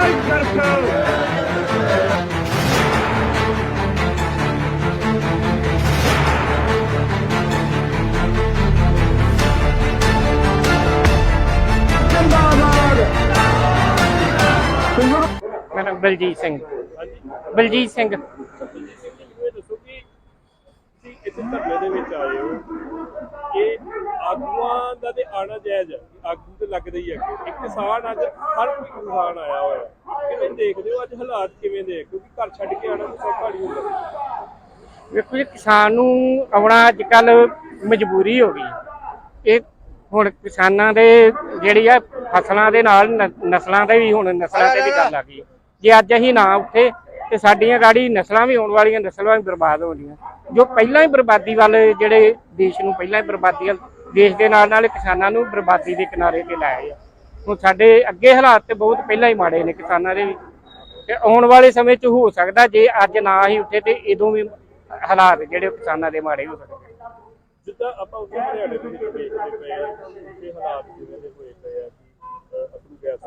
Like ਮੇਰਾ ਬਲਜੀਤ ਸਿੰਘ। ਬਲਜੀਤ ਸਿੰਘ। ਤੁਸੀਂ ਧਰਨੇ ਦੇ ਵਿੱਚ ਆਏ ਹੋ ਇਹ ਆਗੂਆਂ ਦਾ ਤੇ ਆਣਾ ਜਾਇਜ਼ ਹੈ ਆਗੂ ਤੇ ਲੱਗਦਾ ਹੀ ਹੈ ਇੱਕ ਕਿਸਾਨ ਅੱਜ ਹਰ ਕੋਈ ਕਿਸਾਨ ਆਇਆ ਹੋਇਆ। ਕਿਵੇਂ ਦੇਖਦੇ ਹੋ? ਅੱਜ ਹਾਲਾਤ ਕਿਵੇਂ ਦੇ? ਕਿਉਂਕਿ ਘਰ ਛੱਡ ਕੇ ਆਣਾ ਤਾਂ ਸੌਖਾ ਨਹੀਂ ਹੁੰਦਾ। ਵੇਖੋ ਜੀ, ਕਿਸਾਨ ਨੂੰ ਆਉਣਾ ਅੱਜ ਕੱਲ ਮਜਬੂਰੀ ਹੋ ਗਈ। ਇਹ ਹੁਣ ਕਿਸਾਨਾਂ ਦੇ ਜਿਹੜੀ ਆ ਫਸਲਾਂ ਦੇ ਨਾਲ ਨਸਲਾਂ ਦੇ ਵੀ ਹੁਣ ਨਸਲਾਂ ਤੇ ਵੀ ਗੱਲ ਆ ਗਈ। ਜੇ ਅੱਜ ਅਸੀਂ ਨਾ ਉੱਠੇ ਤੇ ਸਾਡੀਆਂ ਗਾੜੀ ਨਸਲਾਂ ਵੀ ਆਉਣ ਵਾਲੀਆਂ ਨਸਲਾਂ ਵੀ ਬਰਬਾਦ ਹੋਣੀਆਂ ਜੋ ਪਹਿਲਾਂ ਹੀ ਬਰਬਾਦੀ ਵੱਲ ਜਿਹੜੇ ਦੇਸ਼ ਨੂੰ ਪਹਿਲਾਂ ਹੀ ਬਰਬਾਦੀ ਵੱਲ ਦੇਸ਼ ਦੇ ਨਾਲ ਨਾਲ ਕਿਸਾਨਾਂ ਨੂੰ ਬਰਬਾਦੀ ਦੇ ਕਿਨਾਰੇ ਤੇ ਲਾਏ ਆ ਹੁਣ ਸਾਡੇ ਅੱਗੇ ਹਾਲਾਤ ਤੇ ਬਹੁਤ ਪਹਿਲਾਂ ਹੀ ਮਾੜੇ ਨੇ ਕਿਸਾਨਾਂ ਦੇ ਵੀ। ਤੇ ਆਉਣ ਵਾਲੇ ਸਮੇਂ 'ਚ ਹੋ ਸਕਦਾ ਜੇ ਅੱਜ ਨਾ ਹੀ ਉੱਠੇ ਤੇ ਇਦੋਂ ਵੀ ਹਾਲਾਤ ਜਿਹੜੇ ਕਿਸਾਨਾਂ ਦੇ ਮਾੜੇ ਹੋ ਸਕਦੇ ਜਿੱਦਾਂ ਆਪਾਂ ਉੱਥੇ ਹਰਿਆਣੇ ਦੇ ਵਿੱਚ ਦੇਖਦੇ ਪਏ ਹਾਂ ਕਿ ਹਾਲਾਤ ਜਿਵੇਂ ਦੇ ਹੋਏ ਪਏ ਆ ਕਿ ਅਹ, ਗੈਸ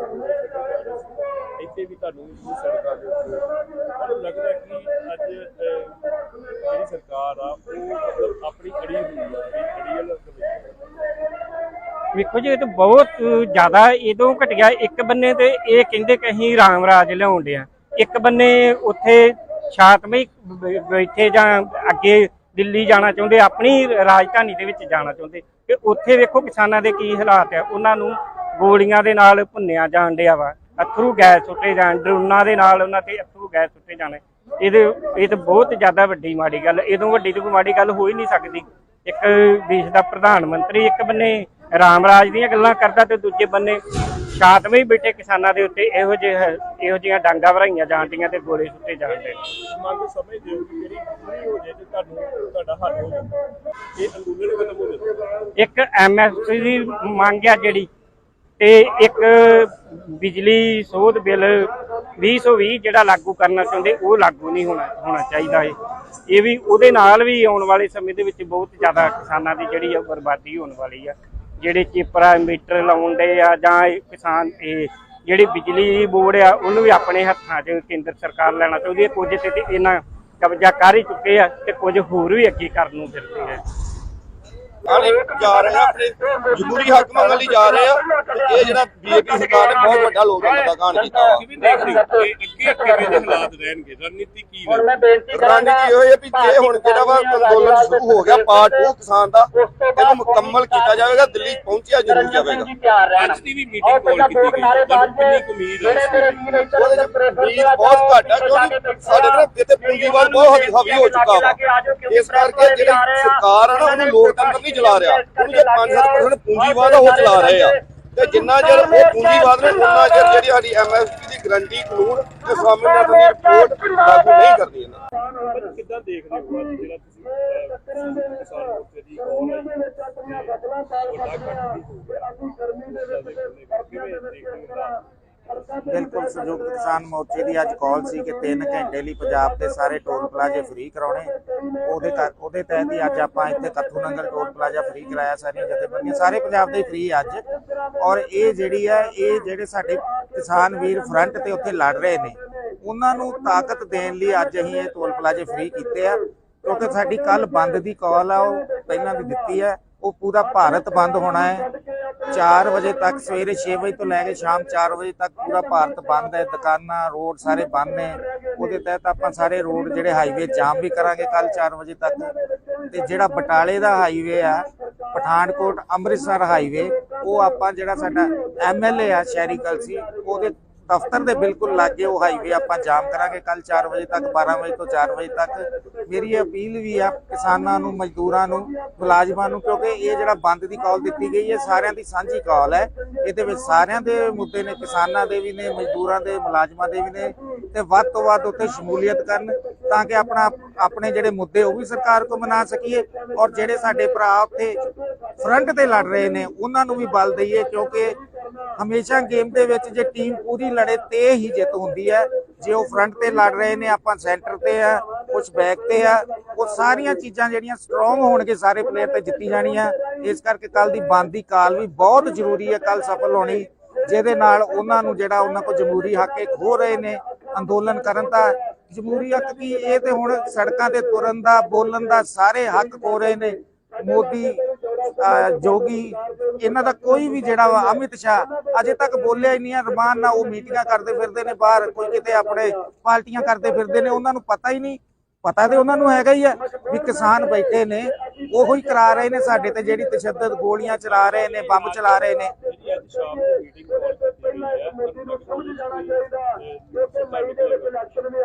ਇੱਥੇ ਵੀ ਤੁਹਾਨੂੰ ਸੜਕਾਂ ਦੇ ਉੱਤੇ ਮੈਨੂੰ ਲੱਗਦਾ ਕਿ ਅੱਜ ਅਹ, ਜਿਹੜੀ ਸਰਕਾਰ ਆ ਉਹ ਮਤਲਬ ਆਪਣੀ ਅੜੀ ਹੋਈ ਆ ਆਪਣੀ ਅੜੀ ਵਾਲਾ ਦੇਖੋ ਜੀ, ਇਹ ਤਾਂ ਬਹੁਤ ਜ਼ਿਆਦਾ ਇਦੋਂ ਘਟਿਆ ਇੱਕ ਬੰਨੇ ਤੇ ਇਹ ਕਹਿੰਦੇ ਕਿ ਅਸੀਂ ਰਾਮ ਰਾਜ ਲਿਆਉਂਦੇ ਆ ਇੱਕ ਬੰਨੇ ਉੱਥੇ ਸ਼ਾਂਤਮਈ ਬ- ਬੈਠੇ ਜਾਂ ਅੱਗੇ ਦਿੱਲੀ ਜਾਣਾ ਚਾਹੁੰਦੇ, ਆਪਣੀ ਰਾਜਧਾਨੀ ਦੇ ਵਿੱਚ ਜਾਣਾ ਚਾਹੁੰਦੇ। ਤੇ ਉੱਥੇ ਵੇਖੋ ਕਿਸਾਨਾਂ ਦੇ ਕੀ ਹਾਲਾਤ ਆ। ਉਹਨਾਂ ਨੂੰ ਗੋਲੀਆਂ ਦੇ ਨਾਲ ਭੁੰਨਿਆ ਜਾਣ ਡਿਆ ਵਾ। ਅਥਰੂ ਗੈਸ ਸੁੱਟੇ ਜਾਣ, ਡਰੋਨਾਂ ਦੇ ਨਾਲ ਉਹਨਾਂ ਤੇ ਅਥਰੂ ਗੈਸ ਸੁੱਟੇ ਜਾਣੇ। ਇਹਦੇ, ਇਹ ਤਾਂ ਬਹੁਤ ਜ਼ਿਆਦਾ ਵੱਡੀ ਮਾੜੀ ਗੱਲ ਇਦੋਂ ਵੱਡੀ ਤੋਂ ਮਾੜੀ ਗੱਲ ਹੋ ਹੀ ਨਹੀਂ ਸਕਦੀ। ਇੱਕ ਦੇਸ਼ ਦਾ ਪ੍ਰਧਾਨ ਮੰਤਰੀ ਇੱਕ ਬੰਨੇ ਰਾਮ ਰਾਜ ਦੀਆਂ ਗੱਲਾਂ ਕਰਦਾ ਤੇ ਦੂਜੇ ਬੰਨੇ ਸ਼ਾਂਤਮਈ ਬੈਠੇ ਕਿਸਾਨਾਂ ਦੇ ਉੱਤੇ ਇਹੋ ਜਿਹੇ ਇਹੋ ਜਿਹੀਆਂ ਡਾਂਗਾ ਭਰਾਈਆਂ ਜਾਂਦੀਆਂ ਤੇ ਗੋਲੇ ਸੁੱਟੇ ਜਾਂਦੇ ਮੰਗ ਸਮਝਦੇ ਹੋ ਕਿ ਜਿਹੜੀ ਪੂਰੀ ਹੋ ਜਾਏ ਤੇ ਤੁਹਾਨੂੰ ਤੁਹਾਡਾ ਹੱਲ ਹੋ ਜਾਏ ਇਹ ਅੰਦੋਲਨ ਖਤਮ ਹੋ ਜਾਏ ਇੱਕ ਐਮਐਸਪੀ ਦੀ ਮੰਗ ਆ ਜਿਹੜੀ ਤੇ ਇੱਕ ਬਿਜਲੀ ਸੋਧ ਬਿੱਲ 2020 ਜਿਹੜਾ ਲਾਗੂ ਕਰਨਾ ਚਾਹੁੰਦੇ ਉਹ ਲਾਗੂ ਨਹੀਂ ਹੋਣਾ ਹੋਣਾ ਚਾਹੀਦਾ ਏ ਇਹ ਵੀ ਉਹਦੇ ਨਾਲ ਵੀ ਆਉਣ ਵਾਲੇ ਸਮੇਂ ਦੇ ਵਿੱਚ ਬਹੁਤ ਜ਼ਿਆਦਾ ਕਿਸਾਨਾਂ ਦੀ ਜਿਹੜੀ ਆ ਬਰਬਾਦੀ ਹੋਣ ਵਾਲੀ ਆ। ਜਿਹੜੇ ਚਿਪਰਾ, ਮੀਟਰ ਲਾਉਣ ਦੇ ਆ ਜਾਂ ਕਿਸਾਨ, ਇਹ ਜਿਹੜੀ ਬਿਜਲੀ ਬੋਰਡ ਆ, ਉਹਨੂੰ ਵੀ ਆਪਣੇ ਹੱਥਾਂ 'ਚ ਕੇਂਦਰ ਸਰਕਾਰ ਲੈਣਾ ਚਾਹੁੰਦੀ ਹੈ। ਕੁਝ ਤੇ ਤੇ ਇਹਨਾਂ ਕਬਜ਼ਾ ਕਰ ਹੀ ਚੁੱਕੇ ਆ ਤੇ ਕੁਝ ਹੋਰ ਵੀ ਅੱਗੇ ਕਰਨ ਨੂੰ ਫਿਰਦੇ ਆ। ਆਲੇ ਜਾ ਰਹੇ ਆ ਆਪਣੇ ਜਮਹੂਰੀ ਹੱਕ ਮੰਗਣ ਲਈ ਜਾ ਰਹੇ ਆ। ਤੇ ਇਹ ਜਿਹੜਾ ਬੀਜੇਪੀ ਸਰਕਾਰ ਨੇ ਬਹੁਤ ਵੱਡਾ ਲੋਕਾਂ ਦਾ ਕਾਂਡ ਕੀਤਾ। ਵਾ ਕਿਵੇਂ ਦੇਖਦੇ ਹੋ ਕਿ ਅੱਗੇ ਕਿਵੇਂ ਦੇ ਹਾਲਾਤ ਰਹਿਣਗੇ। ਰਣਨੀਤੀ ਕੀ ਰਹੇ ਰਣਨੀਤੀ ਇਹ ਹੈ ਵੀ ਜੇ ਹੁਣ ਜਿਹੜਾ ਵਾ ਅੰਦੋਲਨ ਸ਼ੁਰੂ ਹੋ ਗਿਆ ਪਾਰਟ 2 ਕਿਸਾਨ ਦਾ ਇਹਨੂੰ ਮੁਕੰਮਲ ਕੀਤਾ ਜਾਵੇਗਾ ਦਿੱਲੀ ਪਹੁੰਚਿਆ ਜ਼ਰੂਰ ਜਾਵੇਗਾ। ਅੱਜ ਦੀ ਵੀ ਮੀਟਿੰਗ ਕਾਲ ਕੀਤੀ ਗਈ ਕਿੰਨੀ ਕੁ ਉਮੀਦ ਹੈ? ਬਹੁਤ ਘੱਟ ਆ ਕਿਉਂਕਿ ਸਾਡੇ ਨਾਲ ਇੱਥੇ ਪੂੰਜੀਵਾਦ ਬਹੁਤ ਹਾਵੀ ਹੋ ਚੁੱਕਾ ਵਾ। ਇਸ ਕਰਕੇ ਜਿਹੜੀ ਸਰਕਾਰ ਆ ਨਾ ਉਹਨੂੰ ਲੋਕਤੰਤਰ ਨਹੀਂ ਚਲਾ ਰਿਹਾ। ਉਹਨੂੰ ਜੇ 5-7% ਪੂੰਜੀਵਾਦ ਉਹ ਚਲਾ ਰਹੇ ਆ। ਤੇ ਜਿੰਨਾ ਚਿਰ ਉਹ ਪੂੰਜੀਵਾਦ ਨੇ ਉਹਨਾਂ ਚਿਰ ਜਿਹੜੀ ਸਾਡੀ ਐਮਐਸਪੀ ਦੀ ਗਰੰਟੀ ਕਾਨੂੰਨ ਤੇ ਸਵਾਮੀਨਾਥਨ ਦੀ ਰਿਪੋਰਟ ਲਾਗੂ ਨਹੀਂ ਕਰਨੀ ਇਹਨਾਂ ਕਿੱਦਾਂ ਦੇਖਦੇ ਹੋ ਅੱਜ ਜਿਹੜਾ ਤੁਸੀਂ ਕਿਸਾਨ ਮੋਰਚੇ ਦੀ ਕਾਲ ਆਈ? ਵੱਡਾ ਘੱਟ ਵੀ ਹੋ ਗਿਆ ਕਿਵੇਂ ਦੇਖਦੇ ਹੋ ਬਿਲਕੁਲ ਸੰਯੁਕਤ ਕਿਸਾਨ ਮੋਰਚੇ ਦੀ ਅੱਜ ਕਾਲ ਸੀ ਕਿ 3 ਘੰਟੇ ਲਈ ਪੰਜਾਬ ਦੇ ਸਾਰੇ ਟੋਲ ਪਲਾਜ਼ੇ ਫ੍ਰੀ ਕਰਾਉਣੇ। ਉਹਦੇ ਉਹਦੇ ਤਹਿਤ ਹੀ ਅੱਜ ਆਪਾਂ ਇੱਥੇ Kathu Nangal toll plaza free ਕਰਾਇਆ ਸਾਰੀਆਂ ਜਥੇਬੰਦੀਆਂ। ਸਾਰੇ ਪੰਜਾਬ ਦੇ ਫ੍ਰੀ ਅੱਜ। ਔਰ ਇਹ ਜਿਹੜੀ ਹੈ ਇਹ ਜਿਹੜੇ ਸਾਡੇ ਕਿਸਾਨ ਵੀਰ ਫਰੰਟ ਤੇ ਉੱਥੇ ਲੜ ਰਹੇ ਨੇ, ਉਹਨਾਂ ਨੂੰ ਤਾਕਤ ਦੇਣ ਲਈ ਅੱਜ ਅਸੀਂ ਇਹ ਟੋਲ ਪਲਾਜ਼ੇ ਫ੍ਰੀ ਕੀਤੇ ਆ। ਕਿਉਂਕਿ ਸਾਡੀ ਕੱਲ ਬੰਦ ਦੀ ਕਾਲ ਆ, ਉਹ ਪਹਿਲਾਂ ਵੀ ਦਿੱਤੀ ਹੈ ਉਹ ਪੂਰਾ ਭਾਰਤ ਬੰਦ ਹੋਣਾ ਹੈ। 4 ਵਜੇ ਤੱਕ ਸਵੇਰੇ 6 ਵਜੇ ਤੋਂ ਲੈ ਕੇ ਸ਼ਾਮ 4 ਵਜੇ ਤੱਕ ਪੂਰਾ ਭਾਰਤ ਬੰਦ ਹੈ, ਦੁਕਾਨਾਂ, ਰੋਡ ਸਾਰੇ ਬੰਦ ਨੇ। ਉਹਦੇ ਤਹਿਤ ਆਪਾਂ ਸਾਰੇ ਰੋਡ ਜਿਹੜੇ ਹਾਈਵੇ ਜਾਮ ਵੀ ਕਰਾਂਗੇ ਕੱਲ 4 ਵਜੇ ਤੱਕ। ਤੇ ਜਿਹੜਾ ਬਟਾਲੇ ਦਾ ਹਾਈਵੇ ਆ, ਪਠਾਨਕੋਟ ਅੰਮ੍ਰਿਤਸਰ ਹਾਈਵੇ ਉਹ ਆਪਾਂ ਜਿਹੜਾ ਸਾਡਾ ਐਮਐਲਏ ਆ, ਸ਼ਹਿਰੀ ਕਲਸੀ, ਉਹਦੇ ਦਫ਼ਤਰ ਦੇ ਬਿਲਕੁਲ ਲਾਗੇ ਉਹ ਹਾਈਵੇ ਆਪਾਂ ਜਾਮ ਕਰਾਂਗੇ ਕੱਲ 4 ਵਜੇ ਤੱਕ 12 ਵਜੇ ਤੋਂ 4 ਵਜੇ ਤੱਕ। ਮੇਰੀ ਅਪੀਲ ਵੀ ਆ ਕਿਸਾਨਾਂ ਨੂੰ, ਮਜ਼ਦੂਰਾਂ ਨੂੰ, ਮੁਲਾਜ਼ਮਾਂ ਨੂੰ, ਕਿਉਂਕਿ ਇਹ ਜਿਹੜਾ ਬੰਦ ਦੀ ਕਾਲ ਦਿੱਤੀ ਗਈ ਹੈ, ਸਾਰਿਆਂ ਦੀ ਸਾਂਝੀ ਕਾਲ ਹੈ। ਇਹਦੇ ਵਿੱਚ ਸਾਰਿਆਂ ਦੇ ਮੁੱਦੇ ਨੇ, ਕਿਸਾਨਾਂ ਦੇ ਵੀ ਨੇ, ਮਜ਼ਦੂਰਾਂ ਦੇ, ਮੁਲਾਜ਼ਮਾਂ ਦੇ ਵੀ ਨੇ। ਤੇ ਵੱਧ ਤੋਂ ਵੱਧ ਉੱਥੇ ਸ਼ਮੂਲੀਅਤ ਕਰਨ, ਤਾਂ ਕਿ ਆਪਣਾ, ਆਪਣੇ ਜਿਹੜੇ ਮੁੱਦੇ ਉਹ ਵੀ ਸਰਕਾਰ ਕੋ ਮਨਾ ਸਕੀਏ। ਔਰ ਜਿਹੜੇ ਸਾਡੇ ਭਰਾ ਉੱਥੇ ਫਰੰਟ ਤੇ ਲੜ ਰਹੇ ਨੇ, ਉਹਨਾਂ ਨੂੰ ਵੀ ਬਲ ਦਈਏ, ਕਿਉਂਕਿ ਹਮੇਸ਼ਾ ਗੇਮ ਦੇ ਵਿੱਚ ਜੇ ਟੀਮ ਪੂਰੀ ਲੜੇ ਤੇ ਹੀ ਜਿੱਤ ਹੁੰਦੀ ਹੈ। ਜੇ ਉਹ ਫਰੰਟ ਤੇ ਲੜ ਰਹੇ ਨੇ, ਆਪਾਂ ਸੈਂਟਰ ਤੇ ਆ ਕੁਝ ਬੈਕ ਤੇ ਆ, ਉਹ ਸਾਰੀਆਂ ਚੀਜ਼ਾਂ ਜਿਹੜੀਆਂ ਸਟਰੋਂਗ ਹੋਣਗੇ, ਸਾਰੇ ਪਲੇਅਰ ਤੇ ਜਿੱਤੀ ਜਾਣੀਆਂ। ਇਸ ਕਰਕੇ ਕੱਲ ਦੀ ਬੰਦ ਦੀ ਕਾਲ ਵੀ ਬਹੁਤ ਜ਼ਰੂਰੀ ਹੈ ਕੱਲ ਸਫਲ ਹੋਣੀ। ਜਿਹਦੇ ਨਾਲ ਉਹਨਾਂ ਨੂੰ ਜਿਹੜਾ ਉਹਨਾਂ ਕੋਲ ਜਮਹੂਰੀ ਹੱਕ ਇਹ ਖੋ ਰਹੇ ਨੇ ਅੰਦੋਲਨ ਕਰਨ ਦਾ। ਜਮਹੂਰੀ ਹੱਕ ਕੀ? ਇਹ ਤੇ ਹੁਣ ਸੜਕਾਂ ਤੇ ਤੁਰਨ ਦਾ, ਬੋਲਣ ਦਾ ਸਾਰੇ ਹੱਕ ਖੋ ਰਹੇ ਨੇ। ਮੋਦੀ ਜੋਗੀ, ਇਹਨਾਂ ਦਾ ਕੋਈ ਵੀ ਜਿਹੜਾ ਵਾ ਅਮਿਤ ਸ਼ਾਹ, ਅਜੇ ਤੱਕ ਬੋਲਿਆ ਹੀ ਨਹੀਂ ਹੈ ਰਮਾਨ ਨਾਲ ਉਹ ਮੀਟਿੰਗਾਂ ਕਰਦੇ ਫਿਰਦੇ ਨੇ ਬਾਹਰ, ਕੋਈ ਕਿਤੇ ਆਪਣੇ ਪਾਰਟੀਆਂ ਕਰਦੇ ਫਿਰਦੇ ਨੇ, ਉਹਨਾਂ ਨੂੰ ਪਤਾ ਹੀ ਨਹੀਂ। ਪਤਾ ਤੇ ਉਹਨਾਂ ਨੂੰ ਹੈਗਾ ਹੀ ਹੈ ਵੀ ਕਿਸਾਨ ਬੈਠੇ ਨੇ, ਉਹੋ ਹੀ ਕਰਾ ਰਹੇ ਨੇ ਸਾਡੇ ਤੇ, ਜਿਹੜੀ ਤਸ਼ੱਦਦ ਗੋਲੀਆਂ ਚਲਾ ਰਹੇ ਨੇ, ਬੰਬ ਚਲਾ ਰਹੇ ਨੇ। ਅੱਜ ਸ਼ਾਮ ਦੀ ਮੀਟਿੰਗ ਕਾਲ ਕੀਤੀ ਗਈ ਹੈ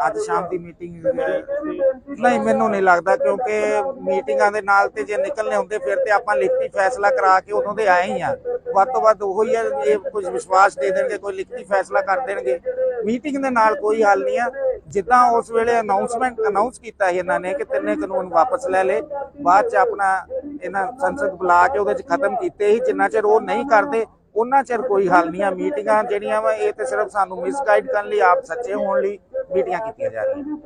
ਅੱਜ ਸ਼ਾਮ ਦੀ ਮੀਟਿੰਗ ਨਹੀਂ ਮੈਨੂੰ ਨਹੀਂ ਲੱਗਦਾ ਕਿਉਂਕਿ ਮੀਟਿੰਗਾਂ ਦੇ ਨਾਲ ਤੇ ਜੇ ਨਿਕਲਨੇ ਹੁੰਦੇ ਫਿਰ ਤੇ ਆਪਾਂ ਲਿਖਤੀ ਫੈਸਲਾ ਕਰਾ ਕੇ ਉਦੋਂ ਦੇ ਆਏ ਹੀ ਆ। ਵੱਧ ਤੋਂ ਵੱਧ ਉਹੀ ਹੈ ਇਹ ਕੁਝ ਵਿਸ਼ਵਾਸ ਦੇ ਦੇਣਗੇ ਕੋਈ ਲਿਖਤੀ ਫੈਸਲਾ ਕਰ ਦੇਣਗੇ। ਮੀਟਿੰਗ ਦੇ ਨਾਲ ਕੋਈ ਹੱਲ ਨਹੀਂ ਆ। ਜਿੱਦਾਂ ਉਸ ਵੇਲੇ ਅਨਾਉਂਸਮੈਂਟ ਅਨਾਉਂਸ ਕੀਤਾ ਸੀ ਇਹਨਾਂ ਨੇ ਕਿ ਤਿੰਨੇ ਕਾਨੂੰਨ ਵਾਪਸ ਲੈ ਲੇ ਬਾਅਦ ਚ ਆਪਣਾ ਇਹਨਾਂ ਸੰਸਦ ਬੁਲਾ ਕੇ ਉਹਦੇ ਚ ਖਤਮ ਕੀਤੇ ਸੀ। ਜਿੰਨਾ ਚਿਰ ਉਹ ਨਹੀਂ ਕਰਦੇ ਉਹਨਾਂ ਚਿਰ ਕੋਈ ਹੱਲ ਨਹੀਂ ਆ। ਮੀਟਿੰਗਾਂ ਜਿਹੜੀਆਂ ਵਾ, ਇਹ ਤੇ ਸਿਰਫ ਸਾਨੂੰ ਮਿਸਗਾਈਡ ਕਰਨ ਲਈ, ਆਪ ਸੱਚੇ ਹੋਣ ਲਈ ਮੀਟਿੰਗਾਂ ਕੀਤੀਆਂ ਜਾ ਰਹੀਆਂ।